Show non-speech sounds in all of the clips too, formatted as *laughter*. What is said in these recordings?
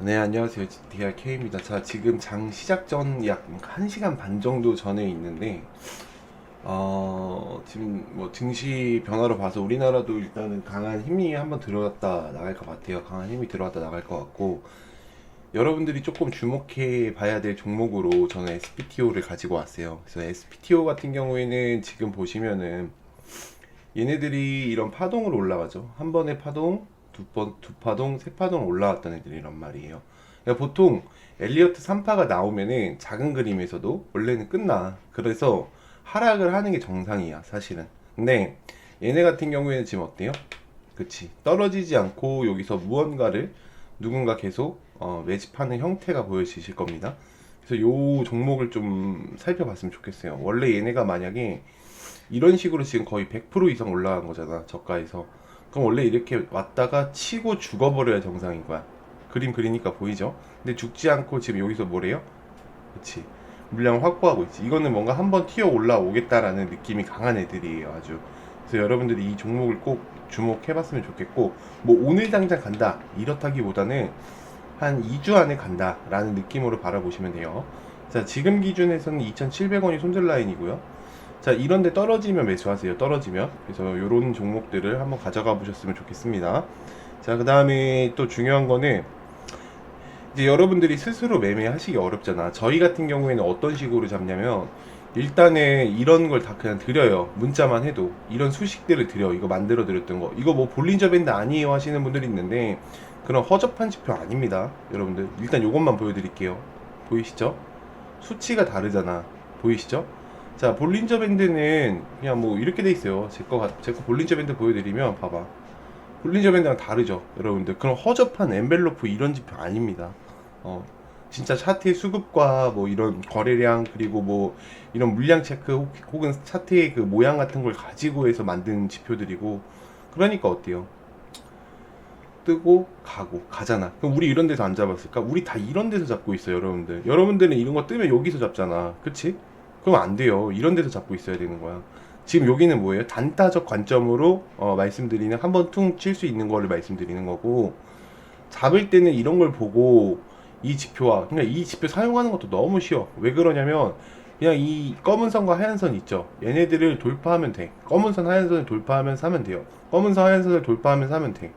네, 안녕하세요. DRK입니다. 자, 지금 장 시작 전 약 1시간 반 정도 전에 있는데, 어, 지금 뭐 증시 변화로 봐서 우리나라도 일단은 강한 힘이 한번 들어갔다 나갈 것 같아요. 강한 힘이 들어갔다 나갈 것 같고, 여러분들이 조금 주목해 봐야 될 종목으로 저는 SPTO를 가지고 왔어요. 그래서 SPTO 같은 경우에는 지금 보시면은 얘네들이 이런 파동으로 올라가죠. 한 번의 파동, 두 번, 두 파동, 세 파동 올라왔던 애들이란 말이에요. 그러니까 보통 엘리어트 3파가 나오면은 작은 그림에서도 원래는 끝나. 그래서 하락을 하는 게 정상이야, 사실은. 근데 얘네 같은 경우에는 지금 어때요? 그치. 떨어지지 않고 여기서 무언가를 누군가 계속 어, 매집하는 형태가 보여지실 겁니다. 그래서 요 종목을 좀 살펴봤으면 좋겠어요. 원래 얘네가 만약에 이런 식으로 지금 거의 100% 이상 올라간 거잖아, 저가에서. 그럼 원래 이렇게 왔다가 치고 죽어버려야 정상인 거야. 그림 그리니까 보이죠? 근데 죽지 않고 지금 여기서 뭐래요? 그치. 물량을 확보하고 있지. 이거는 뭔가 한번 튀어 올라오겠다라는 느낌이 강한 애들이에요, 아주. 그래서 여러분들이 이 종목을 꼭 주목해봤으면 좋겠고, 뭐 오늘 당장 간다, 이렇다기보다는 한 2주 안에 간다라는 느낌으로 바라보시면 돼요. 자, 지금 기준에서는 2,700원이 손절 라인이고요. 자, 이런데 떨어지면 매수하세요. 떨어지면. 그래서 요런 종목들을 한번 가져가 보셨으면 좋겠습니다. 자, 그 다음에 또 중요한 거는 이제 여러분들이 스스로 매매하시기 어렵잖아. 저희 같은 경우에는 어떤 식으로 잡냐면 일단은 이런 걸 다 그냥 드려요. 문자만 해도 이런 수식들을 드려. 이거 만들어 드렸던 거. 이거 뭐 볼린저 밴드 아니에요 하시는 분들이 있는데 그런 허접한 지표 아닙니다. 여러분들 일단 요것만 보여드릴게요. 보이시죠? 수치가 다르잖아. 보이시죠? 자, 볼린저 밴드는 그냥 뭐 이렇게 돼 있어요. 제거 제거 볼린저 밴드 보여드리면 봐봐. 볼린저 밴드랑 다르죠, 여러분들. 그런 허접한 엔벨로프 이런 지표 아닙니다. 어, 진짜 차트의 수급과 뭐 이런 거래량 그리고 뭐 이런 물량 체크 혹- 혹은 차트의 그 모양 같은 걸 가지고 해서 만든 지표들이고 그러니까 어때요? 뜨고 가고 가잖아. 그럼 우리 이런 데서 안 잡았을까? 우리 다 이런 데서 잡고 있어요, 여러분들. 여러분들은 이런 거 뜨면 여기서 잡잖아. 그치? 그럼 안 돼요. 이런 데서 잡고 있어야 되는 거야. 지금 여기는 뭐예요? 단타적 관점으로 어, 말씀드리는 한 번 퉁 칠 수 있는 거를 말씀드리는 거고 잡을 때는 이런 걸 보고 이 지표와 그냥 이 지표 사용하는 것도 너무 쉬워. 왜 그러냐면 그냥 이 검은 선과 하얀 선 있죠. 얘네들을 돌파하면 돼. 검은 선, 하얀 선을 돌파하면 사면 돼요. 검은 선, 하얀 선을 돌파하면 사면 돼.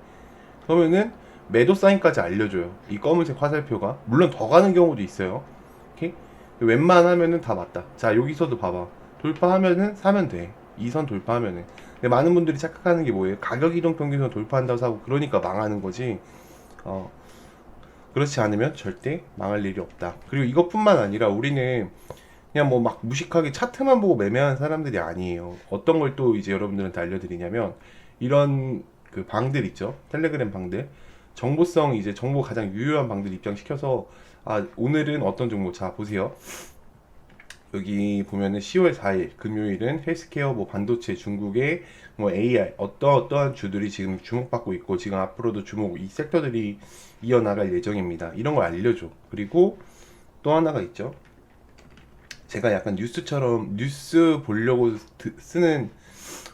그러면은 매도 사인까지 알려줘요. 이 검은색 화살표가 물론 더 가는 경우도 있어요. 오케이? 웬만하면은 다 맞다. 자 여기서도 봐봐. 돌파하면은 사면 돼. 이선 돌파하면은. 근데 많은 분들이 착각하는 게 뭐예요? 가격 이동 평균선 돌파한다고 사고 그러니까 망하는 거지. 어. 그렇지 않으면 절대 망할 일이 없다. 그리고 이것뿐만 아니라 우리는 그냥 뭐 막 무식하게 차트만 보고 매매하는 사람들이 아니에요. 어떤 걸 또 이제 여러분들한테 알려드리냐면 이런 그 방들 있죠. 텔레그램 방들. 정보성 이제 정보 가장 유효한 방들 입장시켜서 아 오늘은 어떤 종목 자 보세요. 여기 보면은 10월 4일 금요일은 헬스케어 뭐 반도체 중국의 뭐 AI 어떠 어떠한 주들이 지금 주목받고 있고 지금 앞으로도 주목 이 섹터들이 이어나갈 예정입니다. 이런 걸 알려줘. 그리고 또 하나가 있죠. 제가 약간 뉴스처럼 뉴스 보려고 드- 쓰는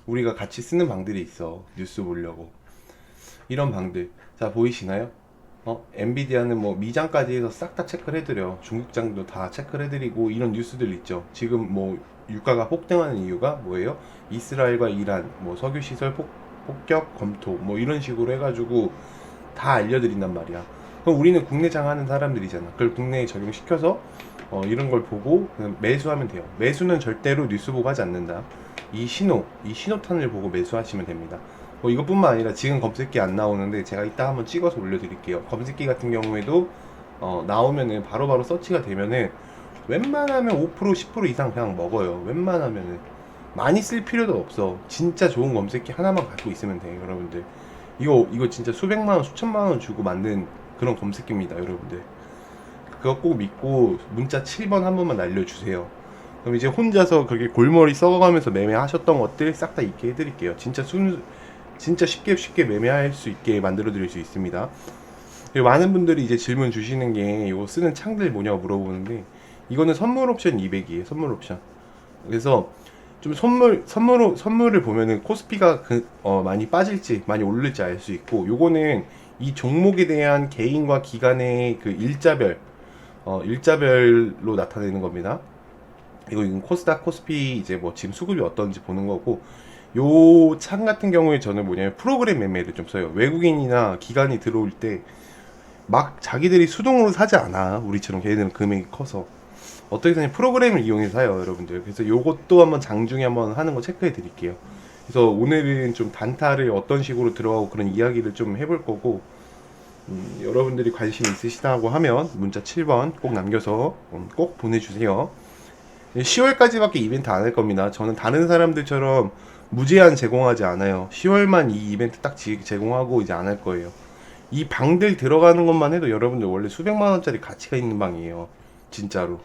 우리가 같이 쓰는 방들이 있어. 뉴스 보려고. 이런 방들. 자, 보이시나요? 어, 엔비디아는 뭐 미장까지 해서 싹 다 체크를 해드려. 중국장도 다 체크를 해드리고 이런 뉴스들 있죠. 지금 뭐 유가가 폭등하는 이유가 뭐예요? 이스라엘과 이란, 뭐 석유 시설 폭, 폭격 검토, 뭐 이런 식으로 해가지고 다 알려드린단 말이야. 그럼 우리는 국내 장 하는 사람들이잖아. 그걸 국내에 적용시켜서 어, 이런 걸 보고 매수하면 돼요. 매수는 절대로 뉴스 보고 하지 않는다. 이 신호, 이 신호탄을 보고 매수하시면 됩니다. 뭐 이것뿐만 아니라 지금 검색기 안 나오는데 제가 이따 한번 찍어서 올려드릴게요. 검색기 같은 경우에도 어, 나오면은 바로 바로 서치가 되면은 웬만하면 5% 10% 이상 그냥 먹어요. 웬만하면은 많이 쓸 필요도 없어. 진짜 좋은 검색기 하나만 갖고 있으면 돼요, 여러분들. 이거 이거 진짜 수백만 원, 수천만 원 주고 만든 그런 검색기입니다, 여러분들. 그거 꼭 믿고 문자 7번 한 번만 날려주세요. 그럼 이제 혼자서 그렇게 골머리 썩어가면서 매매하셨던 것들 싹다 잊게 해드릴게요. 진짜 순 진짜 쉽게 쉽게 매매할 수 있게 만들어 드릴 수 있습니다. 많은 분들이 이제 질문 주시는 게 이거 쓰는 창들 뭐냐고 물어보는데 이거는 선물 옵션 200이에요. 선물 옵션. 그래서 좀 선물 선물 선물을 보면은 코스피가 그, 어, 많이 빠질지 많이 오를지 알 수 있고 요거는 이 종목에 대한 개인과 기관의 그 일자별 어, 일자별로 나타내는 겁니다. 이거 코스닥, 코스피 이제 뭐 지금 수급이 어떤지 보는 거고 요 창 같은 경우에 저는 뭐냐면 프로그램 매매를 좀 써요. 외국인이나 기관이 들어올 때 막 자기들이 수동으로 사지 않아. 우리처럼 걔네들은 금액이 커서 어떻게 사냐 프로그램을 이용해서 사요, 여러분들. 그래서 요것도 한번 장중에 한번 하는 거 체크해 드릴게요. 그래서 오늘은 좀 단타를 어떤 식으로 들어가고 그런 이야기를 좀 해볼 거고 음, 여러분들이 관심 있으시다고 하면 문자 7번 꼭 남겨서 음, 꼭 보내주세요. 10월까지밖에 이벤트 안 할 겁니다. 저는 다른 사람들처럼 무제한 제공하지 않아요. 10월만 이 이벤트 딱 지- 제공하고 이제 안 할 거예요. 이 방들 들어가는 것만 해도 여러분들 원래 수백만 원짜리 가치가 있는 방이에요. 진짜로.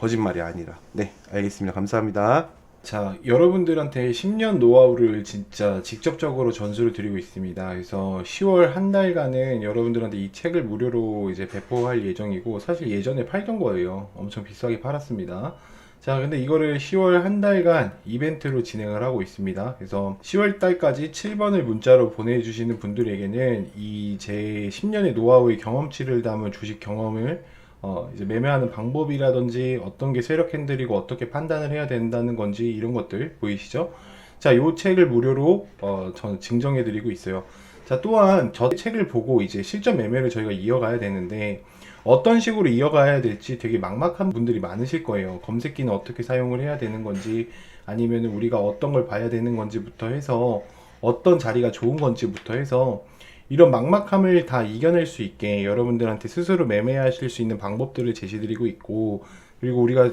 거짓말이 아니라. 네, 알겠습니다. 감사합니다. 자, 여러분들한테 10년 노하우를 진짜 직접적으로 전수를 드리고 있습니다. 그래서 10월 한 달간은 여러분들한테 이 책을 무료로 이제 배포할 예정이고, 사실 예전에 팔던 거예요. 엄청 비싸게 팔았습니다. 자, 근데 이거를 10월 한 달간 이벤트로 진행을 하고 있습니다. 그래서 10월 달까지 7번을 문자로 보내주시는 분들에게는 이 제 10년의 노하우의 경험치를 담은 주식 경험을 어, 이제 매매하는 방법이라든지 어떤 게 세력 핸들이고 어떻게 판단을 해야 된다는 건지 이런 것들 보이시죠? 자, 요 책을 무료로 어, 저는 증정해 드리고 있어요. 자, 또한 저 책을 보고 이제 실전 매매를 저희가 이어가야 되는데 어떤 식으로 이어가야 될지 되게 막막한 분들이 많으실 거예요. 검색기는 어떻게 사용을 해야 되는 건지 아니면 우리가 어떤 걸 봐야 되는 건지부터 해서 어떤 자리가 좋은 건지부터 해서 이런 막막함을 다 이겨낼 수 있게 여러분들한테 스스로 매매하실 수 있는 방법들을 제시드리고 있고 그리고 우리가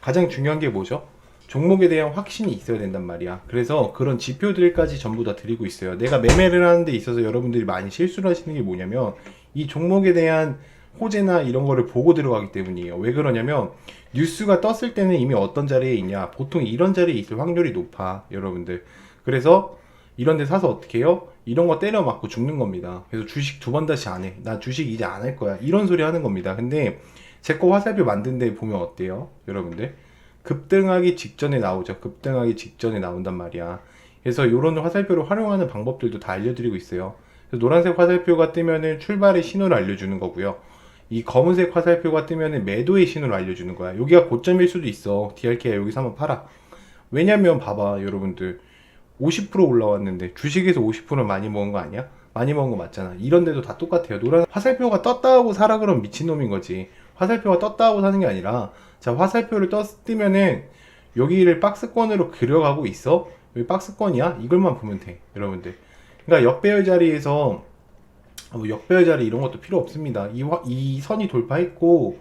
가장 중요한 게 뭐죠? 종목에 대한 확신이 있어야 된단 말이야. 그래서 그런 지표들까지 전부 다 드리고 있어요. 내가 매매를 하는 데 있어서 여러분들이 많이 실수를 하시는 게 뭐냐면 이 종목에 대한 호재나 이런 거를 보고 들어가기 때문이에요. 왜 그러냐면 뉴스가 떴을 때는 이미 어떤 자리에 있냐. 보통 이런 자리에 있을 확률이 높아. 여러분들. 그래서 이런 데 사서 어떻게 해요? 이런 거 때려 맞고 죽는 겁니다. 그래서 주식 두 번 다시 안 해. 나 주식 이제 안 할 거야. 이런 소리 하는 겁니다. 근데 제 거 화살표 만든 데 보면 어때요? 여러분들? 급등하기 직전에 나오죠. 급등하기 직전에 나온단 말이야. 그래서 이런 화살표를 활용하는 방법들도 다 알려드리고 있어요. 그래서 노란색 화살표가 뜨면은 출발의 신호를 알려주는 거고요. 이 검은색 화살표가 뜨면은 매도의 신호를 알려주는 거야. 여기가 고점일 수도 있어. DRK야 여기서 한번 팔아. 왜냐면 봐봐 여러분들 50% 올라왔는데 주식에서 50%는 많이 먹은 거 아니야? 많이 먹은 거 맞잖아. 이런 데도 다 똑같아요. 노란 화살표가 떴다 하고 사라 그러면 미친놈인 거지. 화살표가 떴다 하고 사는 게 아니라 자 화살표를 떴 뜨면은 여기를 박스권으로 그려가고 있어. 여기 박스권이야? 이걸만 보면 돼. 여러분들. 그러니까 역배열 자리에서 어, 뭐 역배열 자리 이런 것도 필요 없습니다. 이, 화- 이 선이 돌파했고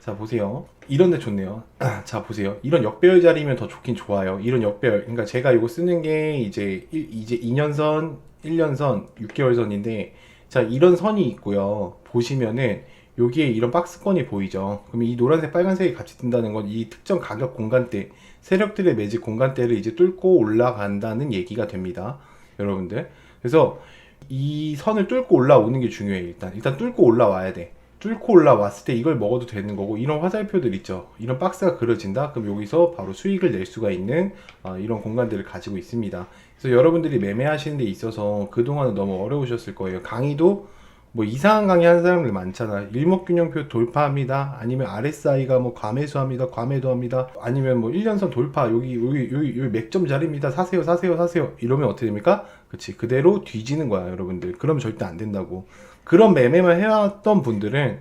자 보세요. 이런 데 좋네요. *clears throat* 자 보세요. 이런 역배열 자리면 더 좋긴 좋아요. 이런 역배열. 그러니까 제가 이거 쓰는 게 이제 일- 이제 2년 선, 1년 선, 6개월 선인데 자 이런 선이 있고요. 보시면은 여기에 이런 박스권이 보이죠. 그러면 이 노란색, 빨간색이 같이 뜬다는 건 이 특정 가격 공간대, 세력들의 매직 공간대를 이제 뚫고 올라간다는 얘기가 됩니다. 여러분들. 그래서 이 선을 뚫고 올라오는 게 중요해 일단. 일단 뚫고 올라와야 돼. 뚫고 올라왔을 때 이걸 먹어도 되는 거고 이런 화살표들 있죠. 이런 박스가 그려진다? 그럼 여기서 바로 수익을 낼 수가 있는 어, 이런 공간들을 가지고 있습니다. 그래서 여러분들이 매매하시는 데 있어서 그동안은 너무 어려우셨을 거예요. 강의도 뭐 이상한 강의 하는 사람들 많잖아. 일목균형표 돌파합니다. 아니면 RSI가 뭐 과매수합니다 과매도합니다. 아니면 뭐 1년선 돌파 여기 여기 여기, 여기 맥점 자리입니다. 사세요 사세요 사세요. 이러면 어떻게 됩니까? 그치. 그대로 뒤지는 거야 여러분들. 그러면 절대 안 된다고. 그런 매매만 해왔던 분들은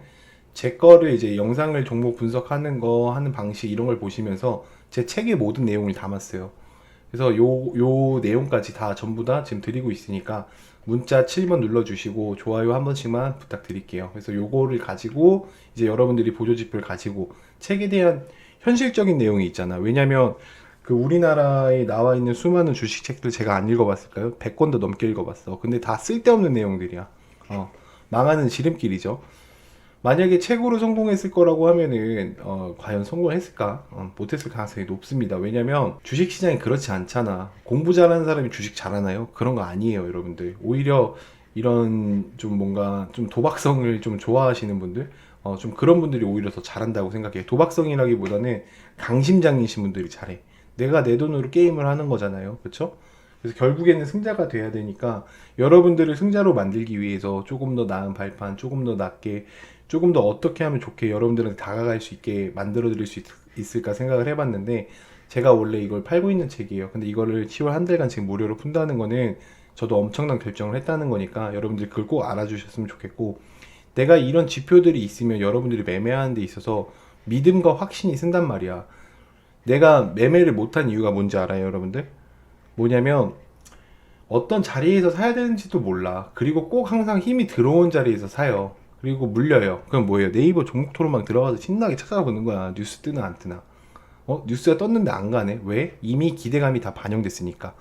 제 거를 이제 영상을 종목 분석하는 거 하는 방식 이런 걸 보시면서 제 책의 모든 내용을 담았어요. 그래서 요, 요 내용까지 다 전부 다 지금 드리고 있으니까 문자 7번 눌러주시고 좋아요 한 번씩만 부탁드릴게요. 그래서 요거를 가지고 이제 여러분들이 보조지표를 가지고 책에 대한 현실적인 내용이 있잖아. 왜냐면 그 우리나라에 나와 있는 수많은 주식 책들 제가 안 읽어봤을까요? 100권도 넘게 읽어봤어. 근데 다 쓸데없는 내용들이야. 어, 망하는 지름길이죠. 만약에 책으로 성공했을 거라고 하면은 어, 과연 성공했을까? 어, 못했을 가능성이 높습니다. 왜냐면 주식 시장이 그렇지 않잖아. 공부 잘하는 사람이 주식 잘하나요? 그런 거 아니에요, 여러분들. 오히려 이런 좀 뭔가 좀 도박성을 좀 좋아하시는 분들, 어, 좀 그런 분들이 오히려 더 잘한다고 생각해요. 도박성이라기보다는 강심장이신 분들이 잘해. 내가 내 돈으로 게임을 하는 거잖아요, 그렇죠? 그래서 결국에는 승자가 돼야 되니까 여러분들을 승자로 만들기 위해서 조금 더 나은 발판, 조금 더 낫게, 조금 더 어떻게 하면 좋게 여러분들한테 다가갈 수 있게 만들어 드릴 수 있, 있을까 생각을 해봤는데 제가 원래 이걸 팔고 있는 책이에요. 근데 이거를 10월 한 달간 지금 무료로 푼다는 거는 저도 엄청난 결정을 했다는 거니까 여러분들 그걸 꼭 알아주셨으면 좋겠고 내가 이런 지표들이 있으면 여러분들이 매매하는 데 있어서 믿음과 확신이 쓴단 말이야. 내가 매매를 못한 이유가 뭔지 알아요, 여러분들? 뭐냐면 어떤 자리에서 사야 되는지도 몰라. 그리고 꼭 항상 힘이 들어온 자리에서 사요. 그리고 물려요. 그럼 뭐예요? 네이버 종목 토론방 들어가서 신나게 찾아보는 거야. 뉴스 뜨나 안 뜨나. 어? 뉴스가 떴는데 안 가네? 왜? 이미 기대감이 다 반영됐으니까.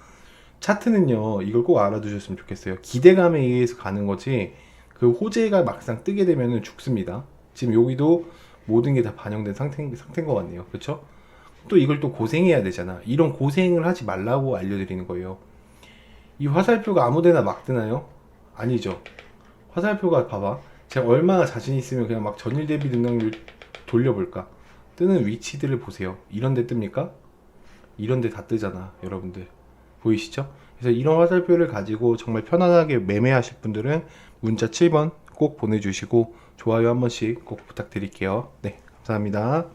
차트는요, 이걸 꼭 알아두셨으면 좋겠어요. 기대감에 의해서 가는 거지, 그 호재가 막상 뜨게 되면은 죽습니다. 지금 여기도 모든 게 다 반영된 상태, 상태인 것 같네요. 그쵸? 또 이걸 또 고생해야 되잖아. 이런 고생을 하지 말라고 알려드리는 거예요. 이 화살표가 아무데나 막 뜨나요? 아니죠. 화살표가 봐봐. 제가 얼마나 자신 있으면 그냥 막 전일 대비 능력률 돌려볼까? 뜨는 위치들을 보세요. 이런 데 뜹니까? 이런 데 다 뜨잖아, 여러분들. 보이시죠? 그래서 이런 화살표를 가지고 정말 편안하게 매매하실 분들은 문자 7번 꼭 보내주시고 좋아요 한 번씩 꼭 부탁드릴게요. 네, 감사합니다.